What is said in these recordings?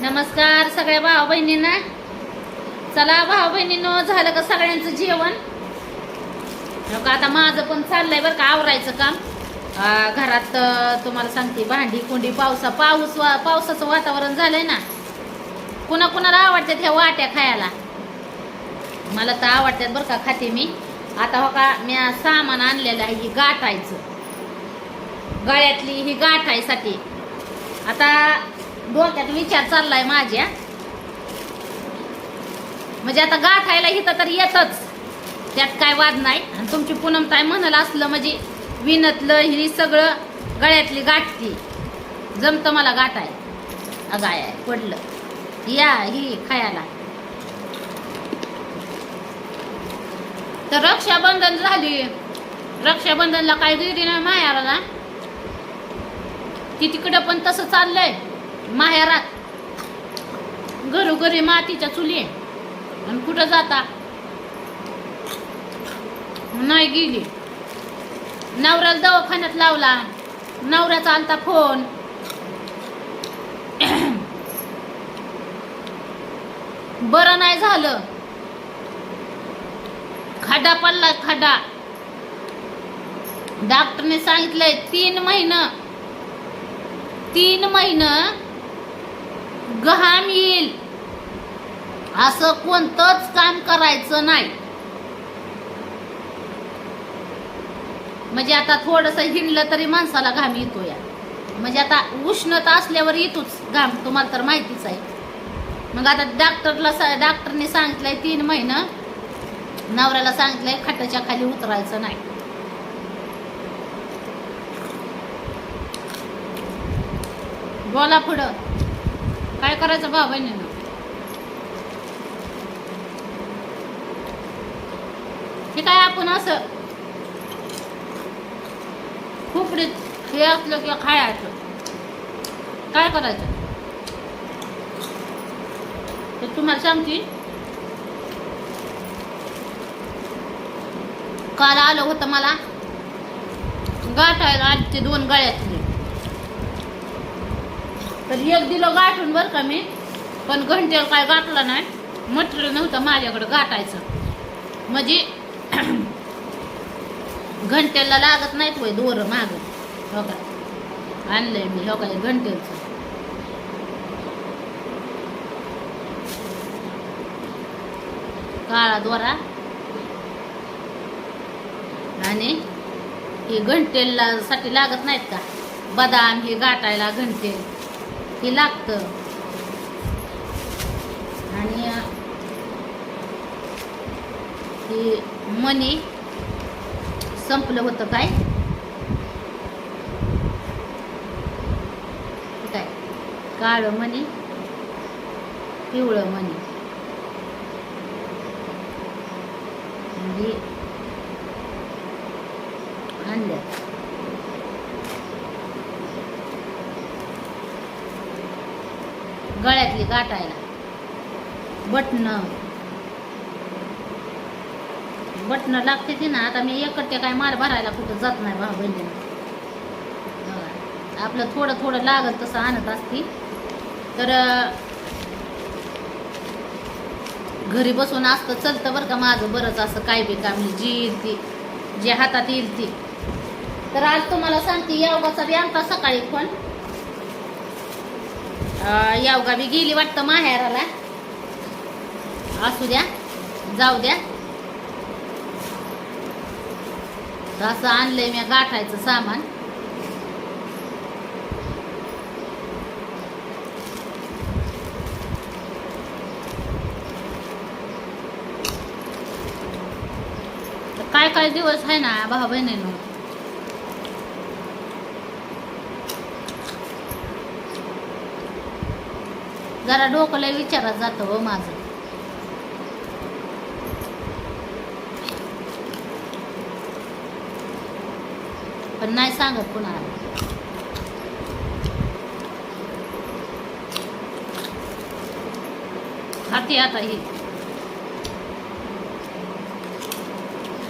नमस्कार सगळ्या भाऊ बहिणींना. चला भाऊ बहिणीनं झालं का सगळ्यांचं जेवण? हो का आता माझं पण चाललंय बरं का आवरायचं काम. घरात तुम्हाला सांगते भांडी कुंडी पावसा पाऊस वा पावसाचं वातावरण झालंय ना. कुणा कुणाला आवडतात ह्या वाट्या खायला? मला तर आवडतात बरं का खाते मी. आता हो का मी सामान आणलेलं आहे ही गाठायचं. गळ्यातली ही गाठायसाठी. आता डोक्यात विचार चाललाय माझ्या. म्हणजे आता गाठायला इथं तर येतच. त्यात काय वाद नाही. आणि तुमची पूनम ताई म्हणाल असलं म्हणजे विनतलं ही सगळं गळ्यातली गाठती. जमतं मला गाठाय. अगाय पडलं. या ही खायला. तर रक्षाबंधन झाली. रक्षाबंधनला काय गिरी नाही मायाला. ती तिकडं पण तसं चाललंय. माहेरात. घरोघरी मातीच्या चुली आणि कुठं जाता? नाही गेली. नवऱ्याला दवाखान्यात लावला. नवऱ्याचा आलता फोन. बरं नाही झालं. खड्डा पडला खड्डा. डॉक्टरने सांगितलंय तीन महिनं. तीन महिनं घाम येईल. असं कोणतंच काम करायचं नाही. म्हणजे आता थोडस हिंडलं तरी माणसाला घाम येतो या. म्हणजे आता उष्णता असल्यावर येतोच घाम तुम्हाला तर माहितीच आहे. मग आता डॉक्टरला सा- डॉक्टरने सांगितलंय तीन महिना. नवऱ्याला सांगितलंय खटाच्या खाली उतरायचं नाही. बोला पुढं. काय करायचं बा बहिणीनं? हे काय आपण असं? खूप हे असलं किंवा खायचं काय करायचं? ते तुम्हाला सांगते. काल आलं होतं मला. गाठायला आली ते दोन गळ्यात तर एक दिलं गाठून बरं का मी. पण घंटेला काय गाठला नाही. मटेरियल नव्हतं माझ्याकडं गाठायचं. म्हणजे घंटेला लागत नाहीत वय दोर माग. हो का? आणलंय मी हो काय घंटेचं काळा दोरा. आणि हे घंटेला साठी लागत नाहीत का? बदाम हे गाठायला घंटे हे लागतं. आणि हे मनी संपलं होतं काय? काय? काळं मनी पिवळं मनी. आणि आणल्यात गळ्यातली गाठायला. बटणं. बटणं लागते ती ना आता मी एकटे काय मार भरायला कुठं जात नाही भाऊ बहिणीनं. आपलं थोडं थोडं लागल तसं आणत असती. तर घरी बसून असतं चलतं बरं का माझं बरंच असं काय बी काम जी येईल ती जे हातात येईल ती. तर आज तुम्हाला सांगते यावगाचा बी आमचा सकाळी फोन अं, यावगा गेली वाटतं माहेराला. असू द्या जाऊ द्या. असं आणलंय मी गाठायचं सामान. तर काय काय दिवस आहे ना भाऊ बहिणीनं जरा डोकं लय विचारात जातं हो माझं. पण नाही सांगत कुणाला. खाती आता ही.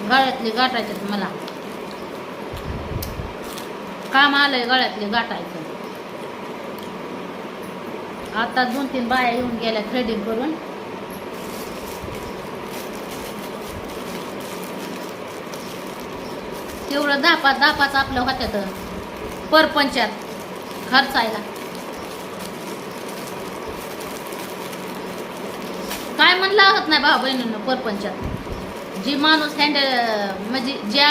गळ्यातली गाठायच्यात मला. काम आलंय गळ्यातली गाठायचं. आता दोन तीन बाया येऊन गेल्या थ्रेडिंग करून. तेवढं दहा पाच दहा पाच आपलं होत्यात. परपंचात खर्चायला. काय म्हणलं लागत नाही भाऊ बहिणीनं परपंचात? जी माणूस हँडल म्हणजे ज्या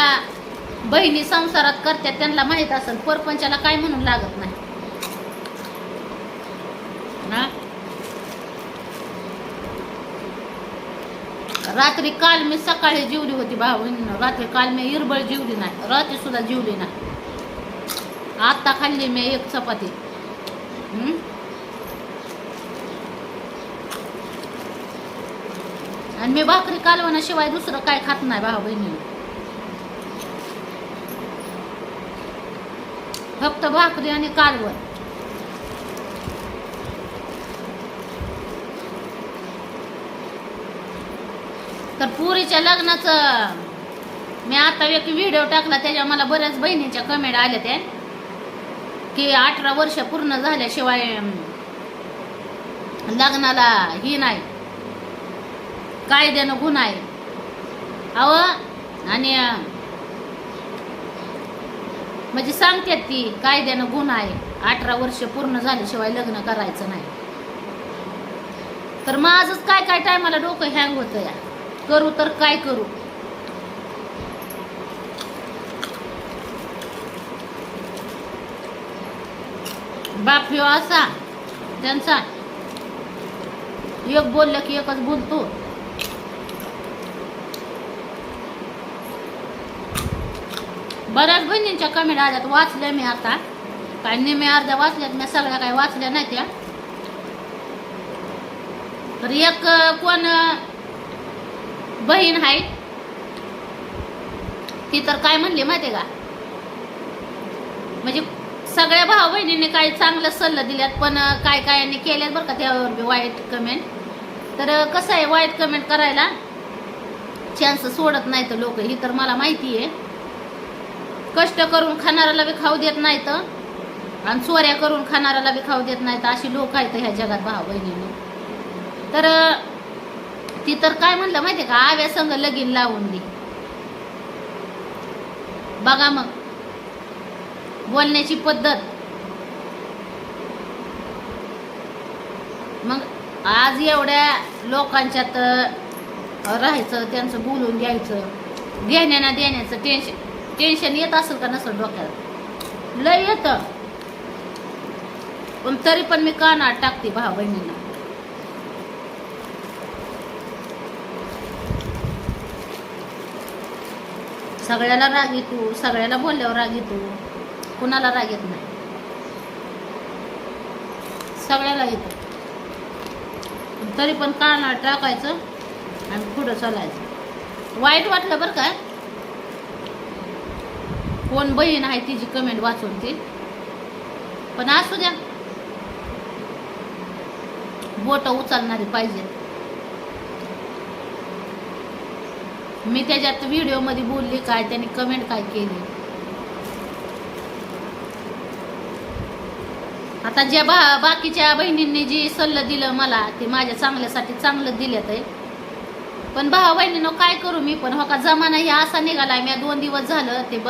बहिणी संसारात करतात त्यांना माहीत असेल परपंचाला काय म्हणून लागत नाही ना रात्री काल मी सकाळी जेवली होती भाऊ रात्री काल मी इरबळ जेवली नाही. रात्री सुद्धा जेवली नाही. आता खाल्ली मी एक चपाती. आणि मी भाकरी कालवण्याशिवाय दुसरं काय खात नाही भाऊ बहिणी फक्त भाकरी आणि कालवण. तर पुरीच्या लग्नाचं मी आता एक व्हिडिओ टाकला त्याच्या मला बऱ्याच बहिणीच्या कमेंट आल्या त्या. की अठरा वर्ष पूर्ण झाल्याशिवाय लग्नाला ही नाही. कायद्यानं गुन्हा आहे. अव आणि म्हणजे सांगतात ती कायद्यानं गुन्हा आहे. अठरा वर्ष पूर्ण झाल्याशिवाय लग्न करायचं नाही. तर माझंच काय काय टायमाला डोकं हँग होतं या? करू तर काय करू? बाप ह्यो असा त्यांचा. एक बोललं की एकच बोलतो. बऱ्याच बहिणींच्या कमेंट आल्यात वाचल्या मी आता. काय निम्या अर्ध्या वाचल्यात मी सगळ्या काय वाचल्या नाही त्या. तर एक कोण बहीण आहे. ती तर काय म्हणली माहिती का? म्हणजे सगळ्या भाऊ बहिणींनी काही चांगलं सल्ला दिल्यात पण काय काय यांनी केल्यात बरं का त्यावर बी वाईट कमेंट तर कसं आहे वाईट कमेंट करायला? चान्स सोडत नाही तर लोक ही तर मला माहिती आहे. कष्ट करून खाणाऱ्याला बी खाऊ देत नाहीत आणि चोऱ्या करून खाणाऱ्याला बी खाऊ देत नाहीत अशी लोक आहेत ह्या जगात भाऊ बहिणींनी. तर ती तर काय म्हणलं माहितीये का? आव्या संग लगीन लावून दे. बघा मग. बोलण्याची पद्धत. मग आज एवढ्या लोकांच्यात राहायचं त्यांचं बोलून घ्यायचं. घेण्याना देण्याचं टेन्शन टेन्शन येत असेल का नसेल डोक्यात? लय येतं. पण तरी पण मी कानात टाकते भाऊ बहिणीला सगळ्याला राग येतो. सगळ्याला बोलल्यावर राग येतो. कुणाला राग येत नाही. सगळ्याला येतो. तरी पण काना टाकायचं आणि पुढं चालायचं. वाईट वाटलं बरं काय कोण बहीण आहे तिची कमेंट वाचून ती. पण असू द्या. बोट उचलणारी पाहिजे. मी त्याच्यात व्हिडिओमध्ये बोलली काय त्याने कमेंट काय केली. आता ज्या बा बाकीच्या बहिणींनी जी सल्लं दिलं मला ते माझ्या चांगल्यासाठी चांगलं दिल्यात आहे. पण भावा बहिणीनं काय करू मी पण? हो का जमाना हे असा निघाला मी दोन दिवस झालं ते ब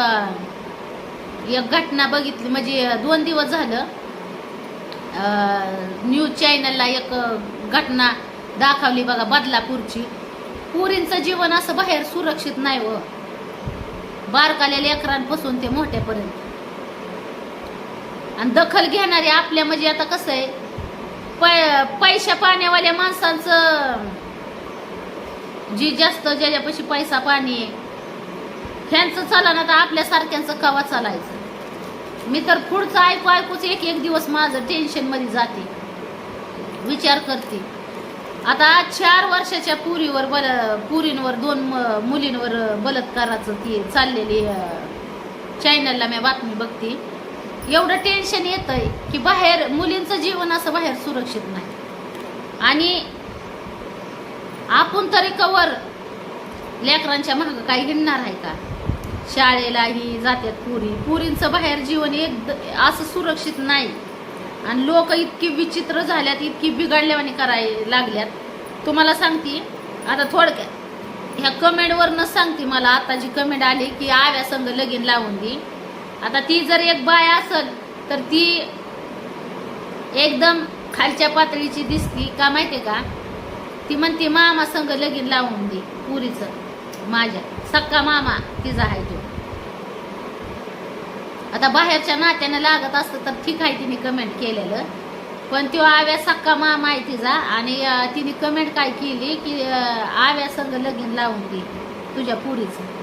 एक घटना बघितली म्हणजे दोन दिवस झालं न्यूज चॅनलला एक घटना दाखवली बघा बदलापूरची. पुरींचं जीवन असं बाहेर सुरक्षित नाही व. बारकाल्या लेकरांपासून ते मोठ्यापर्यंत. आणि दखल घेणारे आपल्या म्हणजे आता कसं आहे पै पैशा पाण्यावाल्या माणसांचं जी जास्त ज्याच्यापाशी पैसा पाणी आहे ह्यांचं चाला ना तर आपल्यासारख्यांचं कवा चालायचं? मी तर पुढचं ऐकू ऐकूच एक एक दिवस माझं टेन्शनमध्ये जाते. विचार करते. आता चार वर्षाच्या पुरीवर बल पुरींवर दोन म- मुलींवर बलात्काराचं ती चाललेली चॅनलला मी बातमी बघते. एवढं टेन्शन येतंय आहे की बाहेर मुलींचं जीवन असं बाहेर सुरक्षित नाही. आणि आपण तरी कवर लेकरांच्या मागं काही हिंडणार आहे का? शाळेलाही जात्यात पुरी. पुरींचं बाहेर जीवन एक असं सुरक्षित नाही. आणि लोक इतकी विचित्र झाल्यात इतकी बिघडल्यावानी कराय लागल्यात. तुम्हाला सांगते आता थोडक्यात. ह्या कमेंटवरनंच सांगते मला आता जी कमेंट आली की आव्या संग लगीन लावून दे. आता ती जर एक बाय असल तर ती एकदम खालच्या पातळीची दिसती. का माहिती का? ती म्हणते मामा संग लगीन लावून दे पुरीचं माझ्या सक्का मामा तिचा आहे तो. आता बाहेरच्या नात्याने लागत असतं तर ठीक आहे तिने कमेंट केलेलं. पण तो आव्या सक्का मामा आहे तिचा आणि तिने कमेंट काय केली की आव्या संग लगीन लावून दे तुझ्या पुरीचं.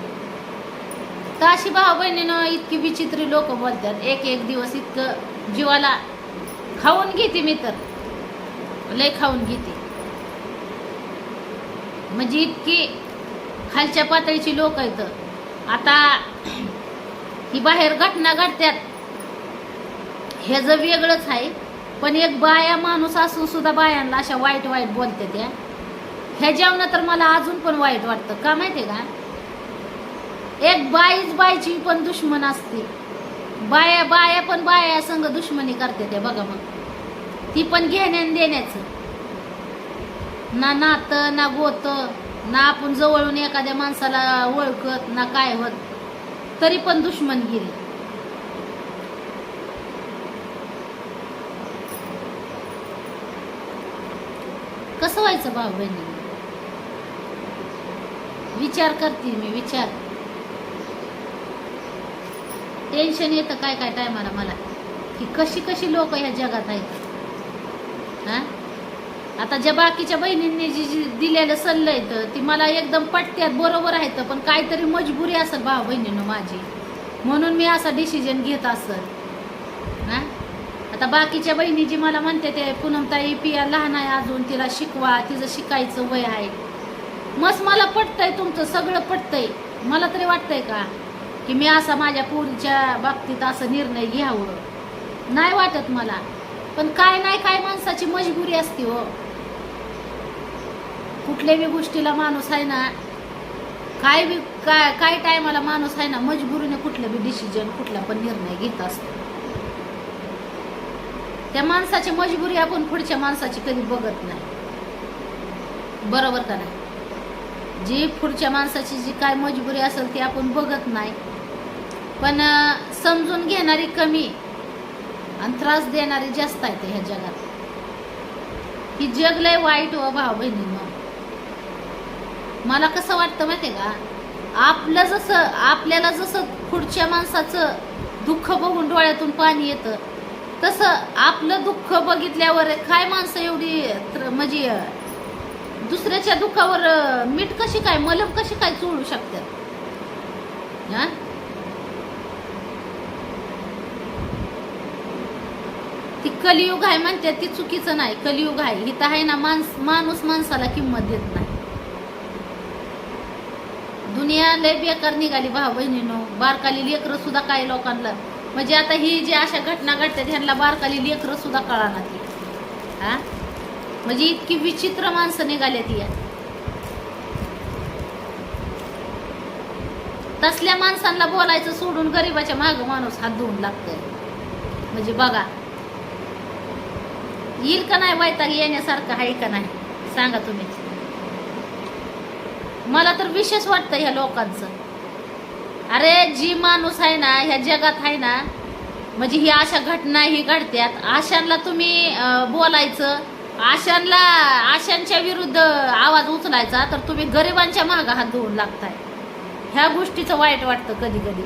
तर अशी भाऊ बहिणीनं इतकी विचित्र लोक बोलतात. एक एक दिवस इतकं जीवाला खाऊन घेते मी तर. लय खाऊन घेते. म्हणजे इतकी खालच्या पातळीची लोक आहेत. आता ही बाहेर घटना घडत्यात. हे जर वेगळंच आहे पण एक बाया माणूस असून सुद्धा बायांना अशा वाईट वाईट बोलते त्या ह्या जेवणा तर मला अजून पण वाईट वाटतं. का माहिती का? एक बाईच बाईची पण दुश्मन असते. बाया बाया पण बाया संग दुश्मनी करते ते बघा मग. ती पण घेण्या देण्याचं. ना नातं ना गोत ना आपण जवळून एखाद्या माणसाला ओळखत ना काय होत. तरी पण दुश्मनगिरी कसं व्हायचं भाऊ बहिणी? विचार करते मी विचार. टेन्शन येतं काय काय टायमाला मला. की कशी कशी लोक ह्या जगात आहेत? आता ज्या बाकीच्या बहिणींनी जी जी दिलेलं सल्लं येतं ती मला एकदम पटत्यात बरोबर आहेत पण काहीतरी मजबुरी असेल भाऊ बहिणीनं माझी. म्हणून मी असा डिसिजन घेत असेल. हां? आता बाकीच्या बहिणी जी मला म्हणते ते पूनमताई पिया लहान आहे अजून तिला शिकवा तिचं शिकायचं वय आहे. मस्त मला पटतंय तुमचं सगळं पटतंय. मला तरी वाटतंय का? की मी असा माझ्या पोरीच्या बाबतीत असं निर्णय घ्यावं. नाही वाटत मला. पण काय नाही काय माणसाची मजबुरी असते हो. कुठल्या बी गोष्टीला माणूस आहे ना काय बी काय काय टायमाला माणूस आहे ना मजबुरीने कुठलं बी डिसिजन कुठला पण निर्णय घेत असतो. त्या माणसाची मजबुरी आपण पुढच्या माणसाची कधी बघत नाही. बरोबर का नाही? जी पुढच्या माणसाची जी काय मजबुरी असेल ती आपण बघत नाही. पण समजून घेणारी कमी आणि त्रास देणारी जास्त आहे ह्या जगात. ही जग लय वाईट हो, व भाऊ बहिणींनो मला कसं वाटतं माहिती का? आपलं जसं आपल्याला जसं पुढच्या माणसाचं दुःख बघून डोळ्यातून पाणी येतं तसं आपलं दुःख बघितल्यावर काय माणसं एवढी म्हणजे दुसऱ्याच्या दुःखावर मीठ कशी काय मलम कशी काय चोळू शकतात? हा? ती कलियुग आहे म्हणते ती चुकीचं नाही. कलियुग आहे. इथं आहे ना माणस माणूस माणसाला किंमत देत नाही. दुनिया लय बेकार निघाली भाऊ बहिणीनो. बारकाली लेकरं सुद्धा काही लोकांना. म्हणजे आता ही जी अशा घटना घडतात ह्यांना बारकाली लेकरं सुद्धा कळाना ती. हा? म्हणजे इतकी विचित्र माणसं निघाल्या ती तसल्या माणसांना बोलायचं सोडून गरीबाच्या माग माणूस हात धुवून लागतोय. म्हणजे बघा. येईल का नाही वैताग येण्यासारखं आहे का नाही? सांगा तुम्ही. मला तर विशेष वाटतं ह्या लोकांचं. अरे जी माणूस आहे ना ह्या जगात आहे ना म्हणजे ही अशा घटना ही घडत्यात. आशांना तुम्ही बोलायचं. आशांना आशांच्या विरुद्ध आवाज उचलायचा तर तुम्ही गरिबांच्या मागं हात धुवून लागताय. ह्या गोष्टीचं वाईट वाटतं कधी कधी